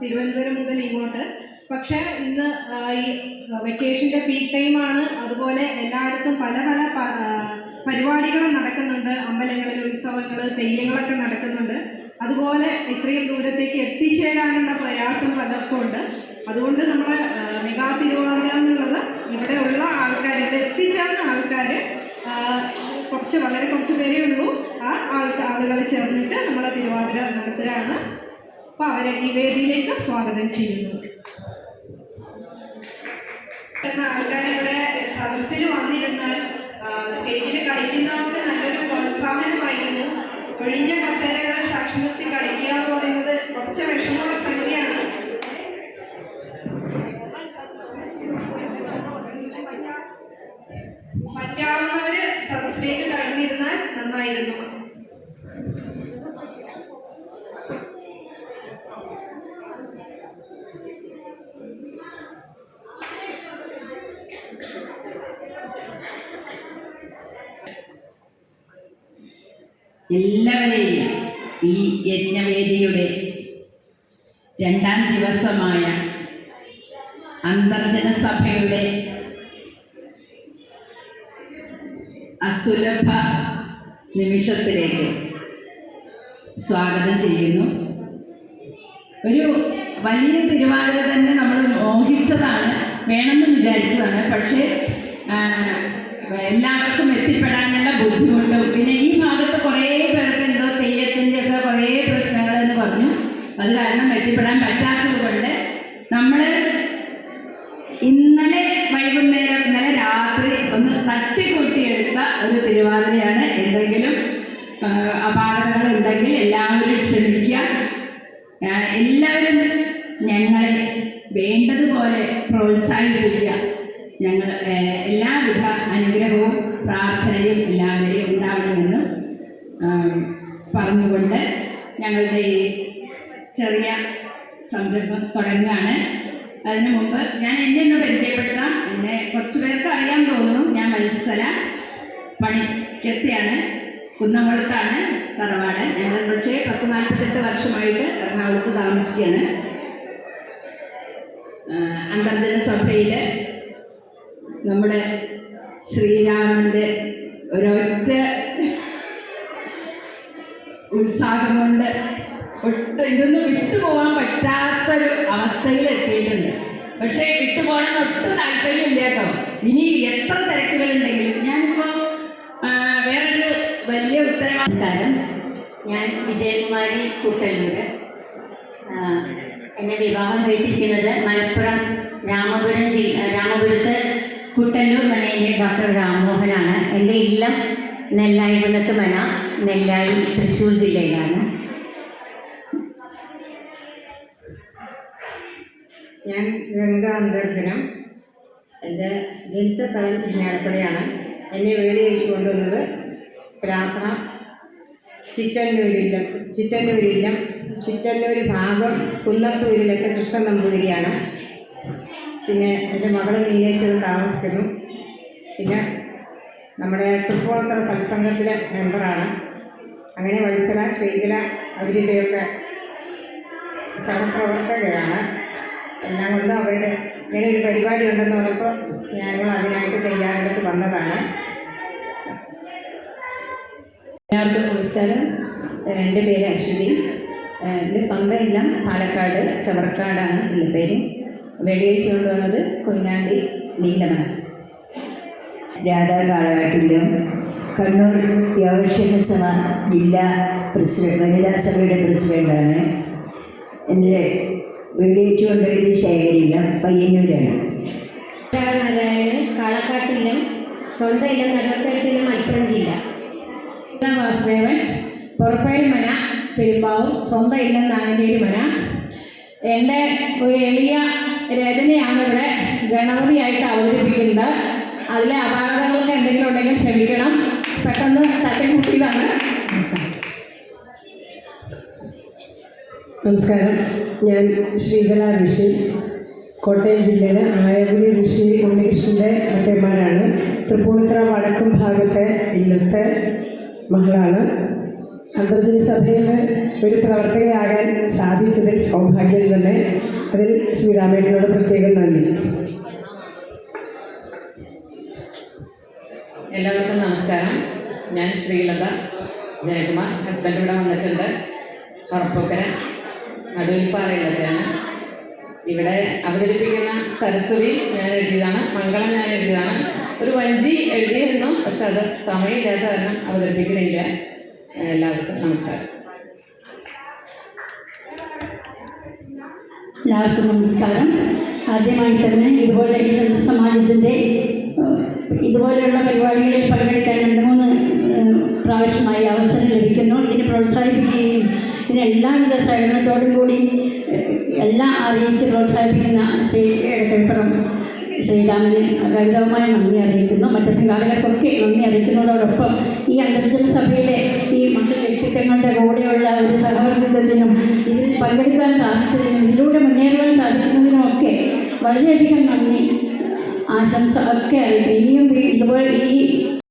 തിരുവനന്തപുരം മുതൽ ഇങ്ങോട്ട്. പക്ഷേ ഇന്ന് ഈ വെക്കേഷന്റെ പീക്ക് ടൈമാണ് അതുപോലെ എല്ലായിടത്തും പല പല പരിപാടികളും നടക്കുന്നുണ്ട്. അമ്പലങ്ങളിൽ ഉത്സവങ്ങൾ തെയ്യങ്ങളൊക്കെ നടക്കുന്നുണ്ട്. അതുപോലെ ഇത്രയും ദൂരത്തേക്ക് എത്തിച്ചേരാനുള്ള പ്രയാസം പലർക്കും ഉണ്ട്. അതുകൊണ്ട് നമ്മൾ മെഗാ തിരുവാതിര എന്നുള്ളത് ഇവിടെ ഉള്ള ആൾക്കാർ ഇവിടെ എത്തിച്ചേർന്ന ആൾക്കാർ കുറച്ച് വളരെ കുറച്ച് പേരേ ഉള്ളൂ. ആ ആൾക്ക് ആളുകൾ ചേർന്നിട്ട് നമ്മളെ തിരുവാതിര നടത്തുകയാണ്. അവരെ ഈ വേദിയിലേക്ക് സ്വാഗതം ചെയ്യുന്നു. ഇവിടെ സദസ്സിൽ വന്നിരുന്നാൽ സ്റ്റേജിൽ കളിക്കുന്നവർക്ക് നല്ലൊരു പ്രോത്സാഹനമായിരുന്നു. ഒഴിഞ്ഞ കസേരകളെ എല്ലാവരെയും ഈ യജ്ഞവേദിയുടെ രണ്ടാം ദിവസമായ അന്തർജന സഭയുടെ അസുലഭ നിമിഷത്തിലേക്ക് സ്വാഗതം ചെയ്യുന്നു. ഒരു വലിയ തിരുവാതിര തന്നെ നമ്മൾ മോഹിച്ചതാണ് വേണമെന്ന് വിചാരിച്ചതാണ്. പക്ഷേ എല്ലാവർക്കും എത്തിപ്പെടാനുള്ള ബുദ്ധിമുട്ടും. പിന്നെ ഈ ഭാഗത്ത് കുറേ പേർക്ക് എന്തോ തെയ്യത്തിന്റെ ഒക്കെ കുറേ പ്രശ്നങ്ങൾ എന്ന് പറഞ്ഞു. അത് കാരണം എത്തിപ്പെടാൻ പറ്റാത്തത് കൊണ്ട് നമ്മൾ ഇന്നലെ വൈകുന്നേരം ഇന്നലെ രാത്രി ഒന്ന് തട്ടിക്കൂട്ടിയെടുത്ത ഒരു തിരുവാതിരയാണ്. എന്തെങ്കിലും അപാകതകൾ ഉണ്ടെങ്കിൽ എല്ലാവരും ക്ഷമിക്കുക. എല്ലാവരും ഞങ്ങളെ വേണ്ടതുപോലെ പ്രോത്സാഹിപ്പിക്കുക. ഞങ്ങൾ എല്ലാവരും അനുഗ്രഹവും പ്രാർത്ഥനയും എല്ലാവരെയും ഉണ്ടാവണമെന്ന് പറഞ്ഞുകൊണ്ട് ഞങ്ങളുടെ ഈ ചെറിയ സംരംഭം തുടങ്ങുകയാണ്. അതിനു മുമ്പ് ഞാൻ എന്നെ ഒന്ന് പരിചയപ്പെടുത്താം. എന്നെ കുറച്ച് പേർക്ക് അറിയാൻ തോന്നുന്നു. ഞാൻ മത്സര പണിക്കത്തെയാണ്. കുന്നംകുളത്താണ് തറവാട്. ഞങ്ങൾ പക്ഷേ പത്ത് നാൽപ്പത്തെട്ട് വർഷമായിട്ട് എറണാകുളത്ത് താമസിക്കുകയാണ്. അന്തർജന സഭയിൽ നമ്മുടെ ശ്രീരാമന്റെ ഒരൊറ്റ ഉത്സാഹം കൊണ്ട് ഒട്ടും ഇതൊന്നും വിട്ടുപോകാൻ പറ്റാത്തൊരു അവസ്ഥയിൽ എത്തിയിട്ടുണ്ട്. പക്ഷേ വിട്ടുപോകണം ഒട്ടും താല്പര്യമില്ല കേട്ടോ. ഇനി എത്ര തിരക്കുകളുണ്ടെങ്കിലും ഞാനിപ്പോൾ വേറൊരു വലിയ ഉത്തരവാദിത്തം ഞാൻ വിജയകുമാരി കൂട്ടല്ലൂര് എന്നെ വിവാഹം കഴിച്ചിരിക്കുന്നത് മലപ്പുറം രാമപുരം ജില്ല രാമപുരത്ത് കൂട്ടല്ലൂർ മനയിലെ ഡോക്ടർ രാമമോഹനാണ് എന്റെ ഇല്ലം നെല്ലായി കുന്നത്ത് മന നെല്ലായി തൃശ്ശൂർ ജില്ലയിലാണ്. ഞാൻ ഗംഗ അന്തർജനം. എന്റെ ജനിച്ച സ്ഥലം ഇരിഞ്ഞാലക്കുടയാണ് എന്നെ വീട് വെച്ച് കൊണ്ടുവന്നത് പ്രാർത്ഥന ചിറ്റന്നൂരില്ലം ചിറ്റന്നൂരില്ലം ചിറ്റന്നൂർ ഭാഗം കുന്നത്തൂരിലത്തെ കൃഷ്ണൻ നമ്പൂതിരിയാണ്. പിന്നെ എന്റെ മകൾ നീലേശ്വരം താമസിക്കുന്നു. പിന്നെ നമ്മുടെ തൃപ്പൂണിത്തറ സത്സംഗത്തിലെ മെമ്പറാണ്. അങ്ങനെ വത്സല ശ്രീകല അവരുടെയൊക്കെ സഹപ്രവർത്തകരാണ്. എല്ലാം കൊണ്ടും അവരുടെ ഇങ്ങനെ ഒരു പരിപാടി ഉണ്ടെന്ന് പറഞ്ഞപ്പോൾ ഞങ്ങൾ അതിനായിട്ട് തയ്യാറെടുത്ത് വന്നതാണ്. എല്ലാവർക്കും നമസ്കാരം. എന്റെ പേര് അശ്വതി. എന്റെ സ്വന്തം ഇല്ലം പാലക്കാട് ചവർക്കാടാണ് എന്റെ പേര്. വെടിയേച്ച് കൊണ്ടുവന്നത് കുഞ്ഞാണ്ടി നീലമണ രാധാ കാളകാട്ടിലും കണ്ണൂർ യോഗക്ഷേമ സഭ ജില്ലാ പ്രസിഡന്റ് വനിതാ സഭയുടെ പ്രസിഡന്റാണ്. എന്റെ വെള്ളിയേറ്റ് കൊണ്ടുവരുന്നത് ശേഖരിയിലും പയ്യന്നൂരാണ്. നാരായണൻ കാളക്കാട്ടിലും സ്വന്തം ഇല്ല നടുവത്തരത്തിലും മലപ്പുറം ജില്ല. വാസുദേവൻ പുറപ്പേരി മന പെരുമ്പാവൂർ സ്വന്തം ഇല്ലം നാഗഞ്ചേരി മന എന്റെ ഒരു എളിയ രചനയാണ് ഇവിടെ ഗണപതിയായിട്ട് അവതരിപ്പിക്കുന്നത്. അതിലെ അപാകതകളൊക്കെ എന്തെങ്കിലും ഉണ്ടെങ്കിൽ ക്ഷമിക്കണം. പെട്ടെന്ന് തട്ടിക്കുട്ടിയതാണ് നമസ്കാരം. ഞാൻ ശ്രീകല ഋഷി. കോട്ടയം ജില്ലയിലെ ആയകുടി ഋഷി ഉണ്ണികൃഷ്ണന്റെ അത്തേമാരാണ് തൃപ്പൂണിത്തറ വടക്കും ഭാഗത്തെ ഇന്നത്തെ മകളാണ്. അന്തർജന സഭയിൽ ഒരു പ്രവർത്തകയാകാൻ സാധിച്ചതിൽ സൗഭാഗ്യം തന്നെ. അതിൽ ശ്രീരാമേട്ടനോട് പ്രത്യേകം നന്ദി. എല്ലാവർക്കും നമസ്കാരം. ഞാൻ ശ്രീലത ജയകുമാർ. ഹസ്ബൻഡ് ഇവിടെ വന്നിട്ടുണ്ട്. പറപ്പൂക്കര അടൂരിപ്പാറയിലൊക്കെയാണ് ഇവിടെ അവതരിപ്പിക്കുന്ന സരസ്വതി ഞാൻ എഴുതിയതാണ്. മംഗളം ഞാൻ എഴുതിയതാണ്. ഒരു വഞ്ചി എഴുതിയിരുന്നു പക്ഷെ അത് സമയമില്ലാത്ത കാരണം അവതരിപ്പിക്കണില്ല. എല്ലാവർക്കും നമസ്കാരം. എല്ലാവർക്കും നമസ്കാരം. ആദ്യമായി തന്നെ ഇതുപോലെ ഈ സമാജത്തിന്റെ ഇതുപോലെയുള്ള പരിപാടികളിൽ പങ്കെടുക്കാൻ രണ്ട് മൂന്ന് പ്രാവശ്യമായി അവസരം ലഭിക്കുന്നു. ഇതിനെ പ്രോത്സാഹിപ്പിക്കുകയും ഇതിന് എല്ലാവിധ സഹകരണത്തോടും കൂടി എല്ലാം അറിയിച്ച് പ്രോത്സാഹിപ്പിക്കുന്ന ശ്രീ എടക്കൽപ്പുറം ശ്രീരാമന് അഗാരിതവുമായ നന്ദി അറിയിക്കുന്നു. മറ്റു സംഘാടകർക്കൊക്കെ നന്ദി അറിയിക്കുന്നതോടൊപ്പം ഈ അന്തർജന സഭയിലെ ഈ മറ്റു വ്യക്തിത്വങ്ങളുടെ കൂടെയുള്ള ഒരു സഹവർത്തിത്വത്തിനും ഇതിൽ പങ്കെടുക്കാൻ സാധിച്ചതിനും ഇതിലൂടെ മുന്നേറുവാൻ സാധിക്കുന്നതിനും ഒക്കെ വളരെയധികം നന്ദി ആശംസ ഒക്കെ അറിയിക്കും ഇനിയും ഇതുപോലെ ഈ